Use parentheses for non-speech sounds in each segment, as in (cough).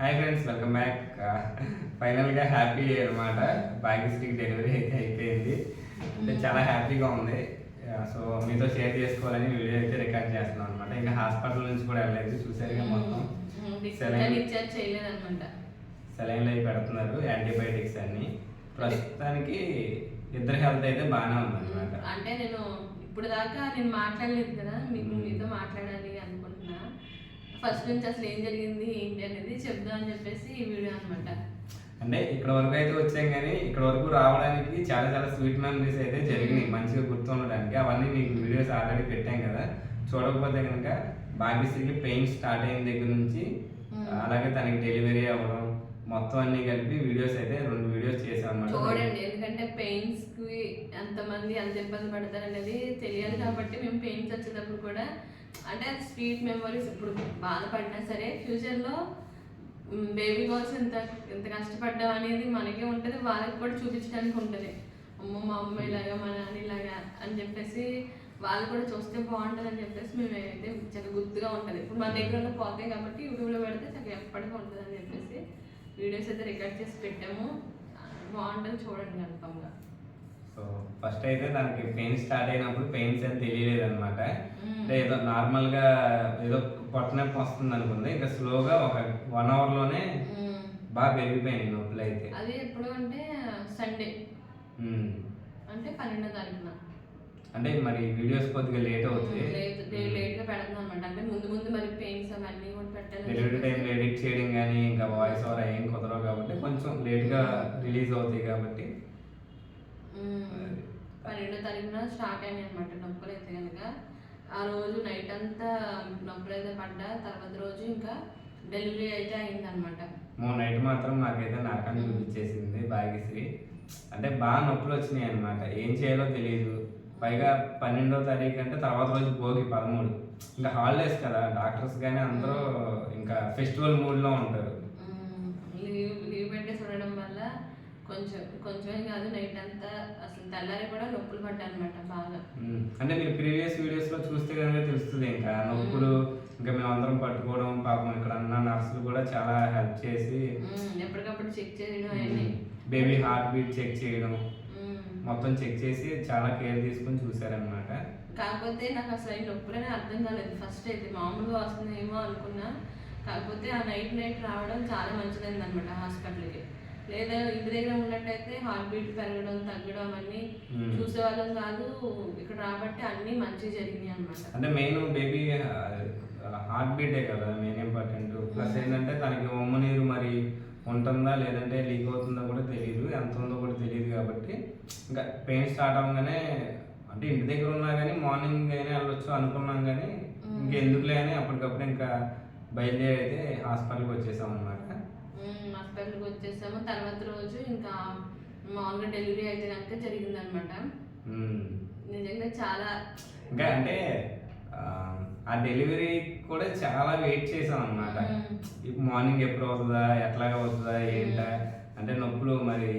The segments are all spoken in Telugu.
హాయ్ ఫ్రెండ్స్ వెల్కమ్ బ్యాక్ ఫైనల్గా హ్యాపీ అనమాట భాగ్యశ్రీకి డెలివరీ అయితే అయిపోయింది. అంటే చాలా హ్యాపీగా ఉంది. సో మీతో షేర్ చేసుకోవాలని వీడియో అయితే రికార్డ్ చేస్తున్నాం అనమాట ఇంకా హాస్పిటల్ నుంచి కూడా వెళ్ళలేదు చూసారుగా మొత్తం. సెలైన్ డిశ్చార్జ్ చేయలేదన్నమాట. సెలైన్లు అవి పెడుతున్నారు యాంటీబయాటిక్స్ అన్ని. ప్రస్తుతానికి ఇద్దరి హెల్త్ అయితే బాగానే ఉందన్నమాట. అంటే నేను ఇప్పుడు దాకా నేను మాట్లాడలేదు కదా మీకు. మీతో మాట్లాడాలి ఫస్ట్ నుంచి అసలు ఏం జరిగింది ఏంటి అనేది చెప్దాం అని చెప్పేసి ఈ వీడియో అనమాట అంటే ఇక్కడ వరకు అయితే వచ్చాం కానీ ఇక్కడ వరకు రావడానికి చాలా చాలా స్వీట్ మెమరీస్ అయితే జరిగినాయి. మంచిగా గుర్తుండడానికి అవన్నీ మీకు వీడియోస్ ఆల్రెడీ పెట్టాం కదా. చూడకపోతే కనుక భాగ్యశ్రీకి పెయిన్ స్టార్ట్ అయిన దగ్గర నుంచి. అలాగే తనకి డెలివరీ అవ్వడం మొత్తం అన్ని కలిపి వీడియోస్ అయితే రెండు వీడియోస్ చేసాం చూడండి ఎందుకంటే పెయిన్స్ ఎంతమంది ఎంత ఇబ్బంది పడతారు అనేది తెలియాలి కాబట్టి మేము పెయిన్స్ వచ్చేటప్పుడు కూడా అంటే స్వీట్ మెమరీస్ ఇప్పుడు బాధపడినా సరే ఫ్యూచర్లో బేబీ గర్ల్స్ ఇంత ఇంత కష్టపడ్డాం అనేది మనకే ఉంటుంది వాళ్ళకి కూడా చూపించడానికి ఉంటుంది. అమ్మో మా అమ్మ ఇలాగా మా నాన్న ఇలాగా అని చెప్పేసి వాళ్ళు కూడా చూస్తే బాగుంటుంది అని చెప్పేసి మేము అయితే చక్కగా గుర్తుగా ఉంటుంది. ఇప్పుడు మన దగ్గర ఉన్న పోతాయి కాబట్టి యూట్యూబ్లో పెడితే చక్కగా ఎప్పటికీ ఉంటుంది అని చెప్పేసి వీడియోస్ అయితే రికార్డ్ చేసి పెట్టాము. బాగుంటుంది చూడండి కన్ఫామ్గా సో ఫస్ట్ అయితే తనకి పెయిన్ స్టార్ట్ అయినప్పుడు పెయిన్స్ ఏం తెలియలేదు అనమాట ఏదో నార్మల్గా ఏదో పొట్ట నొప్పి వస్తుంది అనుకుంది ఇంకా స్లోగా ఒక వన్ అవర్లోనే మ్మ్. బాగా పెరిగిపోయినాయి నొప్పులు అయితే. అది ఎప్పుడు అంటే సండే. అంటే పన్నెండో తారీఖున. అంటే మరి వీడియోస్ కొద్దిగా లేట్ అవుతుంది లేట్గా పెడుతున్నాం అనమాట అంటే ముందు ముందు మరి పెయిన్స్ అవన్నీ కూడా పెట్టాలి డెలివరీ టైం ఎడిట్ చేయడం కానీ ఇంకా వాయిస్ ఓవర్ ఏం కుదరవు కాబట్టి కొంచెం లేట్గా రిలీజ్ అవుతాయి కాబట్టి. పన్నెండో తారీఖున స్టార్ట్ అయినాయి అనమాట నొప్పులు అయితే కనుక ఆ రోజు నైట్ అంతా నొప్పులు అయితే పడ్డా తర్వాత రోజు ఇంకా డెలివరీ అయితే అయిందనమాట మూడు నైట్ మాత్రం నాకైతే నరకం చూపించేసింది భాగ్యశ్రీ. అంటే బాగా నొప్పులు వచ్చినాయి అనమాట ఏం చేయాలో తెలియదు పైగా పన్నెండో తారీఖు అంటే తర్వాత రోజు భోగి పదమూడు. ఇంకా హాలిడేస్ కదా డాక్టర్స్ కానీ అందరూ ఇంకా ఫెస్టివల్ మూడ్లో ఉంటారు. కొంచెం కొంచెం కాదు నైట్ అంతా అసలు తెల్లారి కూడా నొప్పులు పడ్డాయి అనమాట బాగా అంటే మీరు ప్రీవియస్ వీడియోస్లో చూస్తే కనుక తెలుస్తుంది ఇంకా నొప్పులు ఇంకా మేము అందరం పట్టుకోవడం పాపం ఇక్కడ అన్న నర్సులు కూడా చాలా హెల్ప్ చేసి. ఎప్పటికప్పుడు చెక్ చేయడం అవన్నీ. బేబీ హార్ట్ బీట్ చెక్ చేయడం. మొత్తం చెక్ చేసి చాలా కేర్ తీసుకుని చూసారనమాట కాకపోతే నాకు అసలు ఈ నొప్పులనే అర్థం కాలేదు. ఫస్ట్ అయితే మామూలుగా వస్తుందేమో అనుకున్నా. కాకపోతే ఆ నైట్ నైట్ రావడం చాలా మంచిదైంది అనమాట హాస్పిటల్కి. లేదా ఇంటి దగ్గర ఉన్నట్టయితే హార్ట్ బీట్ పెరగడం తగ్గడం అన్నీ. చూసేవాళ్ళం కాదు. ఇక్కడ రాబట్టి అన్నీ మంచిగా జరిగినాయి అనమాట అంటే మెయిన్ బేబీ హార్ట్ బీటే కదా మెయిన్ ఇంపార్టెంట్ ప్లస్ ఏంటంటే తనకి ఉమ్మ నీరు మరి ఉంటుందా లేదంటే లీక్ అవుతుందో కూడా తెలియదు ఎంత ఉందో కూడా తెలియదు కాబట్టి ఇంకా పెయిన్ స్టార్ట్ అవ్వగానే అంటే ఇంటి దగ్గర ఉన్నా కానీ మార్నింగ్ అయినా వెళ్ళొచ్చు అనుకున్నాం కానీ ఇంకెందుకులే అని అప్పటికప్పుడు ఇంకా బయలుదేరి అయితే హాస్పిటల్కి వచ్చేసాం అనమాట హాస్పిటల్కి వచ్చేసాము. తర్వాత రోజు ఇంకా మామూలుగా డెలివరీ అయితే కనుక జరిగిందనమాట నిజంగా చాలా ఇంకా అంటే ఆ, డెలివరీ కూడా చాలా వెయిట్ చేసాం అనమాట. మార్నింగ్ ఎప్పుడు అవుతుందా ఎట్లాగా అవుతుందా ఏంటా? అంటే నొప్పులు మరి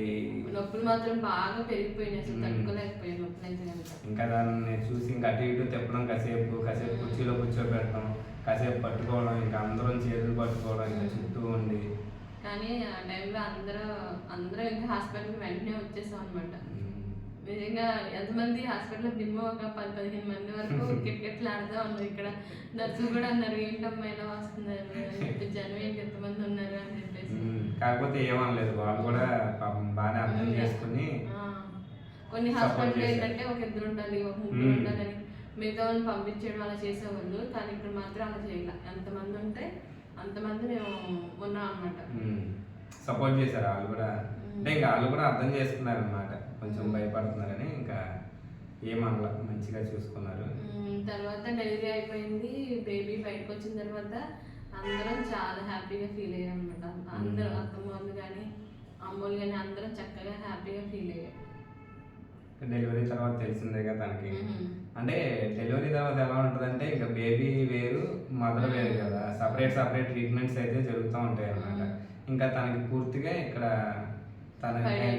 నొప్పులు మాత్రం బాగా పెరిగిపోయినాయి. అసలు మ్మ్. తట్టుకోలేకపోయాయి నొప్పులు అయితే కనుక. ఇంకా దాన్ని చూసి ఇంకా అటు ఇటు తిప్పడం కాసేపు కాసేపు కుర్చీలో కూర్చోబెట్టడం కాసేపు పట్టుకోవడం ఇంకా అందరం చేతులు పట్టుకోవడం ఇంకా కానీ ఆ టైంలో అందరూ అందరూ ఇంకా హాస్పిటల్కి వెంటనే వచ్చేసాం అనమాట నిజంగా ఎంతమంది హాస్పిటల్లో మినిమం ఒక పది పదిహేను మంది వరకు (laughs) కిటకిట్లు ఆడుతూ ఉన్నారు. ఇక్కడ నర్సులు కూడా అన్నారు ఏంటమ్మా ఇలా వస్తున్నారు? అని చెప్పి జనం ఏంటి? ఎంతమంది ఉన్నారు? అని చెప్పేసి. కాకపోతే ఏమనలేదు. వాళ్ళు కూడా పాపం బాగానే అర్థం. చేసుకుని కొన్ని హాస్పిటల్. ఏంటంటే ఒక ఇద్దరు ఉండాలి ఒక ముగ్గురు. ఉండాలని మిగతా వాళ్ళని పంపించడం అలా చేసేవాళ్ళు. కానీ ఇక్కడ మాత్రం అలా చేయాలి. ఎంతమంది ఉంటే అంతమంది మేము ఉన్నాం అనమాట సపోర్ట్ చేశారు వాళ్ళు కూడా. అంటే ఇంకా వాళ్ళు కూడా అర్థం చేసుకున్నారు అనమాట కొంచెం భయపడుతున్నారని ఇంకా ఏమనల మంచిగా చూసుకున్నారు. తర్వాత డెలివరీ అయిపోయింది బేబీ బయటకు వచ్చిన తర్వాత అందరం చాలా హ్యాపీగా ఫీల్ అయ్యాం అనమాట అందరం అత్తమ్మ వాళ్ళు కానీ అమ్మోళ్ళు కానీ అందరం చక్కగా హ్యాపీగా ఫీల్ అయ్యాం. డెలివరీ తర్వాత తెలిసిందేగా తనకి. మ్మ్. అంటే డెలివరీ తర్వాత ఎలా ఉంటుందంటే ఇంకా బేబీ వేరు మదర్ వేరు కదా. సపరేట్ సపరేట్ ట్రీట్మెంట్స్ అయితే జరుగుతూ ఉంటాయి అన్నమాట. ఇంకా తనకి పూర్తిగా ఇక్కడ తన.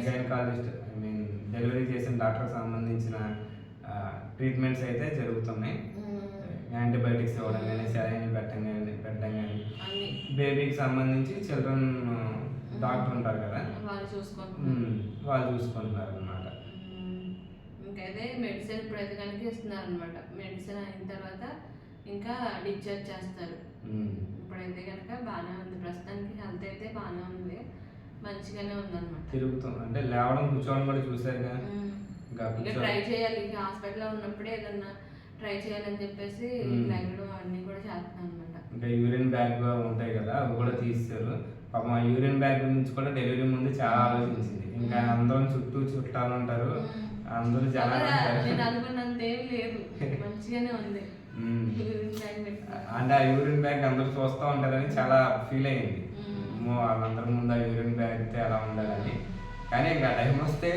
గైనకాలజిస్ట్ ఐ మీన్ డెలివరీ చేసిన డాక్టర్ సంబంధించిన ట్రీట్మెంట్స్ అయితే జరుగుతున్నాయి. యాంటీబయాటిక్స్ ఇవ్వడం కానీ సెలైన్ పెట్టడం కానీ పెట్టడం కానీ బేబీకి సంబంధించి చిల్డ్రన్ డాక్టర్ ఉంటారు కదా. వాళ్ళు చూసుకుంటున్నారు. అనమాట. ఇంకైతే మెడిసిన్ ఇప్పుడైతే కనుక ఇస్తున్నారు అనమాట మెడిసిన్ అయిన తర్వాత ఇంకా డిశ్చార్జ్ చేస్తారు. ఇప్పుడైతే కనుక బాగానే ఉంది. ప్రస్తుతానికి హెల్త్ అయితే బాగానే ఉంది. మంచిగానే ఉందన్నమాట. తిరుగుతాం అంటే లేవడం కూర్చోవడం కూడా మ్మ్. ఇంకా ట్రై చేయాలి. ఇంకా హాస్పిటల్లో ఉన్నప్పుడే ఏదన్నా ట్రై చేయాలని చెప్పేసి. లెగడం అన్నీ కూడా చేస్తున్నాను అనమాట ఇంకా యూరిన్ బ్యాగ్ ఉంటాయి కదా అవి కూడా తీస్తారు. పాపం యూరిన్ బ్యాగ్ గురించి కూడా డెలివరీ ముందు చాలా ఆలోచించింది. ఇంకా అందరం చుట్టూ చుట్టాలు ఉంటారు. అందరూ చాలా నేను అనుకున్నంత ఏం లేదు. మంచిగానే ఉంది. అంటే ఆ యూరిన్ బ్యాగ్ అందరూ చూస్తూ ఉంటారని చాలా ఫీల్ అయింది వాళ్ళందరి ముందు ఆ యూరిన్ బ్యాగ్ అయితే అలా ఉండాలని. కానీ ఇంకా టైం వస్తే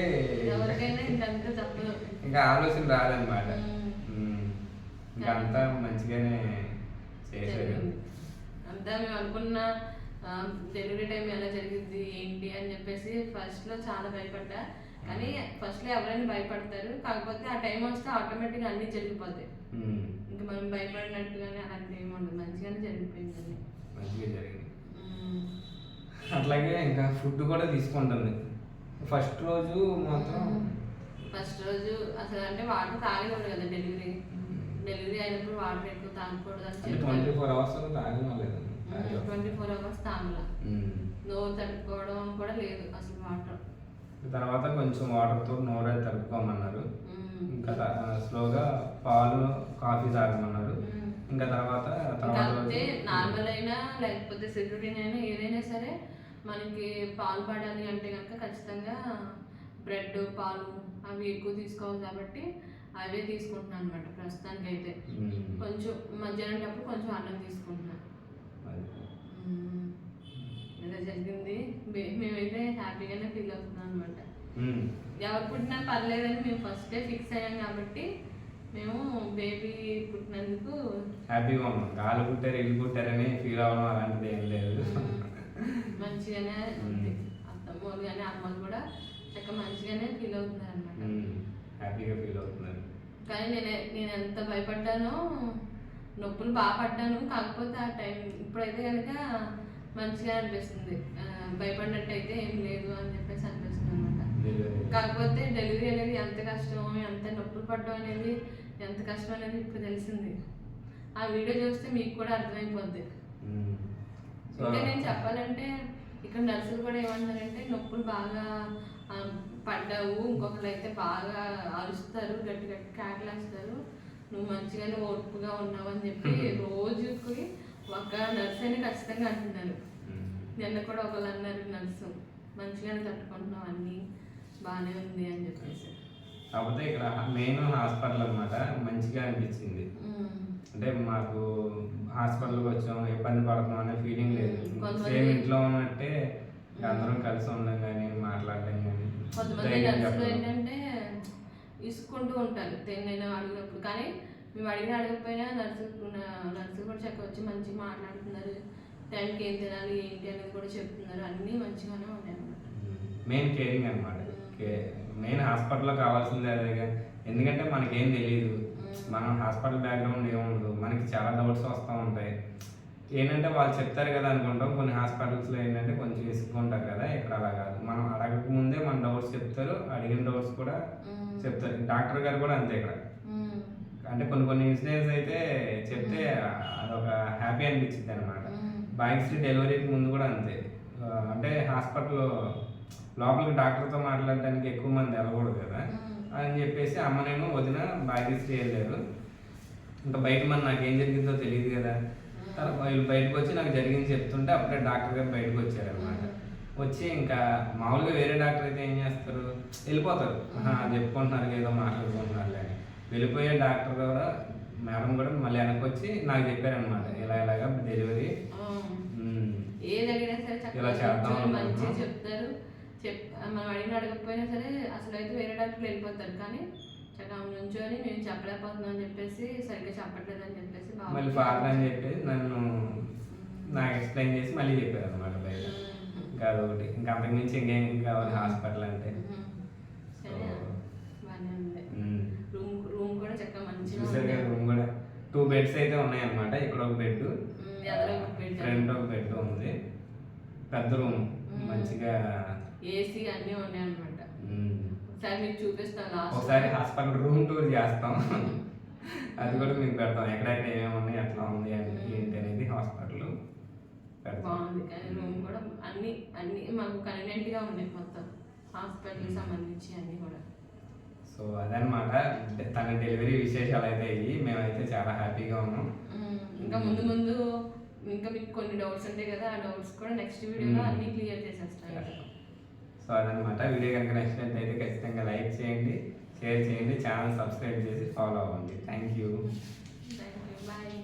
ఇంకా ఆలోచన రాదనమాట. ఇంకా అంతా మంచిగానే చేశారు. అంతా మేము అనుకున్న డెలివరీ టైం ఎలా జరిగింది ఏంటి అని చెప్పేసి ఫస్ట్లో చాలా భయపడ్డా. కానీ ఫస్ట్లో ఎవరైనా భయపడతారు. కాకపోతే ఆ టైం వస్తే ఆటోమేటిక్గా అన్ని జరిగిపోతాయి. ఇంకా మనం భయపడినట్టుగానే అలాంటి ఏమి ఉండదు. మంచిగానే జరిగిపోయింది మంచిగా జరిగింది. అట్లాగే ఇంకా ఫుడ్ కూడా తీసుకుంటుంది ఫస్ట్ రోజు మాత్రం ఫస్ట్ రోజు అసలు అంటే వాటర్ తాగకూడదు కదా డెలివరీ. డెలివరీ అయినప్పుడు వాటర్ ఎక్కువ తాగకూడదు అని అంటే ట్వంటీ ఫోర్ అవర్స్ తాగలేదు ట్వంటీ ఫోర్ అవర్స్ తాగల నోరు తడుపుకోవడం కూడా లేదు అసలు వాటర్. తర్వాత కొంచెం వాటర్తో నోరే తడుపుకోమన్నారు. ఇంకా స్లోగా పాలు కాఫీ తాగమన్నారు. ఇంకా తర్వాత తర్వాత నార్మల్ అయినా లేకపోతే సిట్రుడిన్ అయినా ఏదైనా సరే మనకి పాలు పడాలి అంటే కనుక ఖచ్చితంగా బ్రెడ్ పాలు అవి ఎక్కువ తీసుకోవాలి కాబట్టి అవే తీసుకుంటున్నాను అనమాట ప్రస్తుతానికి అయితే. కొంచెం మధ్యాహ్నం కొంచెం అన్నం తీసుకుంటున్నాను. ఇలా జరిగింది. మేమైతే హ్యాపీగానే ఫీల్ అవుతున్నాం అనమాట. ఎవరు పుట్టినా పర్లేదని మేము ఫస్టే ఫిక్స్ అయ్యాం కాబట్టి మేము బేబీ పుట్టినందుకు హ్యాపీగా ఉన్నాం. గాలి పుట్టారు ఇల్లు పుట్టారని ఫీల్ అవ్వడం అలాంటిది ఏం లేదు. మంచిగానే ఉంది. మ్మ్. అత్తమ్మలు కానీ అమ్మలు కూడా చక్కగా మంచిగానే ఫీల్ అవుతున్నారు అనమాట. హ్యాపీగా ఫీల్ అవుతున్నారు. కానీ నేను నేను ఎంత భయపడ్డానో నొప్పులు బాగా పడ్డాను. కాకపోతే ఆ టైం ఇప్పుడైతే కనుక మంచిగా అనిపిస్తుంది. ఆ, భయపడినట్టయితే ఏం లేదు అని చెప్పేసి అనిపిస్తుంది అనమాట కాకపోతే డెలివరీ అనేది ఎంత కష్టమో ఎంత నొప్పులు పడడం అనేది ఎంత కష్టం అనేది ఇప్పుడు తెలిసింది. ఆ వీడియో చూస్తే మీకు కూడా అర్థమైపోద్ది. ఇంకా నేను చెప్పాలంటే ఇక్కడ నర్సులు కూడా ఏమంటారంటే నొప్పులు బాగా పడ్డావు ఇంకొకరు అయితే బాగా అరుస్తారు గట్టి గట్టి కేకలేస్తారు. నువ్వు మంచిగానే ఓర్పుగా ఉన్నావు అని చెప్పి (laughs) రోజుకి ఒక నర్స్ అని ఖచ్చితంగా అంటున్నారు. ఉమ్. నిన్న కూడా ఒకళ్ళు అన్నారు నర్సు మంచిగానే తట్టుకుంటున్నావు అన్నీ బాగానే ఉంది అని చెప్పేసి. కాకపోతే ఇక్కడ మెయిన్ హాస్పిటల్ అన్నమాట మంచిగా అనిపించింది. అంటే మాకు హాస్పిటల్కి వచ్చాం ఇబ్బంది పడుతున్నాం అనే ఫీలింగ్ లేదు. సేమ్ ఇంట్లో ఉన్నట్టే అందరం కలిసి ఉండడం కానీ మాట్లాడడం కానీ. ఏంటంటే ఇసుకుంటూ ఉంటారు దేన్నైనా అడిగినప్పుడు. కానీ మేము అడిగిన అడగకపోయినా నర్సు నర్సులు చక్కగా వచ్చి మంచిగా మాట్లాడుతున్నారు. టైంకి ఏం తినాలి ఏంటి అనేది కూడా చెప్తున్నారు. అన్నీ మంచిగానే ఉన్నాయి అన్నమాట. మెయిన్ కేరింగ్ అనమాట మెయిన్ హాస్పిటల్లో కావాల్సిందే అదేగా ఎందుకంటే మనకేం తెలియదు మనం హాస్పిటల్ బ్యాక్గ్రౌండ్ ఏముండదు మనకి చాలా డౌట్స్ వస్తూ ఉంటాయి. ఏంటంటే వాళ్ళు చెప్తారు కదా అనుకుంటాం. కొన్ని హాస్పిటల్స్లో ఏంటంటే కొంచెం ఇసుకుంటారు కదా. ఇక్కడ అలా కాదు. మనం అడగక ముందే మన డౌట్స్ చెప్తారు. అడిగిన డౌట్స్ కూడా. చెప్తారు. డాక్టర్ గారు కూడా అంతే ఇక్కడ. అంటే కొన్ని కొన్ని ఇన్సిడెంట్స్ అయితే చెప్తే అదొక హ్యాపీ అనిపించింది అనమాట. భాగ్యశ్రీ డెలివరీకి ముందు కూడా అంతే. అంటే హాస్పిటల్లో లోపలికి డాక్టర్తో మాట్లాడడానికి ఎక్కువ మంది వెళ్ళకూడదు కదా. అని చెప్పేసి అమ్మనేమో వదిన భాగ్యశ్రీ వెళ్ళారు. ఇంకా బయట మరి నాకు ఏం జరిగిందో తెలియదు కదా. తర్వాత వీళ్ళు బయటకు వచ్చి నాకు జరిగింది చెప్తుంటే అప్పుడే డాక్టర్ గారు బయటకు వచ్చారనమాట వచ్చి ఇంకా మామూలుగా వేరే డాక్టర్ అయితే ఏం చేస్తారు? వెళ్ళిపోతారు. "ఆహా, చెప్పుకుంటున్నారు ఏదో మాట్లాడుకుంటున్నారు వెళ్ళిపోయే డాక్టర్ కూడా మేడం కూడా మళ్ళీ వెనక్కి వచ్చి నాకు చెప్పారనమాట ఇలా ఇలాగా డెలివరీ. ఏది అడిగినా సరే ఇలా చేద్దాం మంచిగా. చెప్తారు. చెప్ మనం అడిగిన అడగకపోయినా సరే అసలు అయితే వేరే డాక్టర్లు వెళ్ళిపోతారు. కానీ చక్కగా నుంచొని మేము చెప్పలేకపోతున్నాం అని చెప్పేసి సరిగ్గా చెప్పట్లేదు అని చెప్పేసి మళ్ళీ ఫాదర్ అని చెప్పేసి నన్ను నాకు ఎక్స్ప్లెయిన్ చేసి మళ్ళీ చెప్పారు అనమాట బయట. ఇంకా అదొకటి. ఇంకా అంతకుమించి ఇంకేం కావాలి హాస్పిటల్ అంటే. ఉమ్. సరే బాగానే ఉంది ఉమ్. రూమ్ రూమ్ కూడా చక్కగా మంచిగా టూ బెడ్స్ అయితే ఉన్నాయి అనమాట ఇక్కడ ఒక బెడ్ ఫ్రంట్ ఒక బెడ్ ఉంది. పెద్ద రూమ్. మంచిగా ఏసీ అన్నీ ఉన్నాయి అనమాట మ్మ్. ఒకసారి మీకు చూపిస్తాను లాస్ట్ ఒకసారి హాస్పిటల్ రూమ్ టూర్ చేస్తాం. అది కూడా మీకు పెడతాం. ఎక్కడెక్కడ ఏమేమి ఉన్నాయి ఎట్లా ఉంది ఏంటి అనేది హాస్పిటల్ బాగుంది. కానీ రూమ్ కూడా అన్ని అన్ని మాకు కన్వీనియంట్గా ఉన్నాయి మొత్తం. హాస్పిటల్ సంబంధించి అన్ని కూడా. సో అదనమాట తన డెలివరీ విశేషాలు అయితే ఇవి. మేమైతే చాలా హ్యాపీగా ఉన్నాం. ఇంకా ముందు ముందు ఇంకా మీకు కొన్ని డౌట్స్ ఉంటాయి కదా ఆ డౌట్స్ కూడా నెక్స్ట్ వీడియోలో. అన్ని క్లియర్ చేసేస్తాను. సో అదనమాట వీడియో కనుక నచ్చినట్లయితే ఖచ్చితంగా లైక్ చేయండి షేర్ చేయండి ఛానల్ సబ్స్క్రైబ్ చేసి ఫాలో అవ్వండి. Thank you. Thank you. Bye.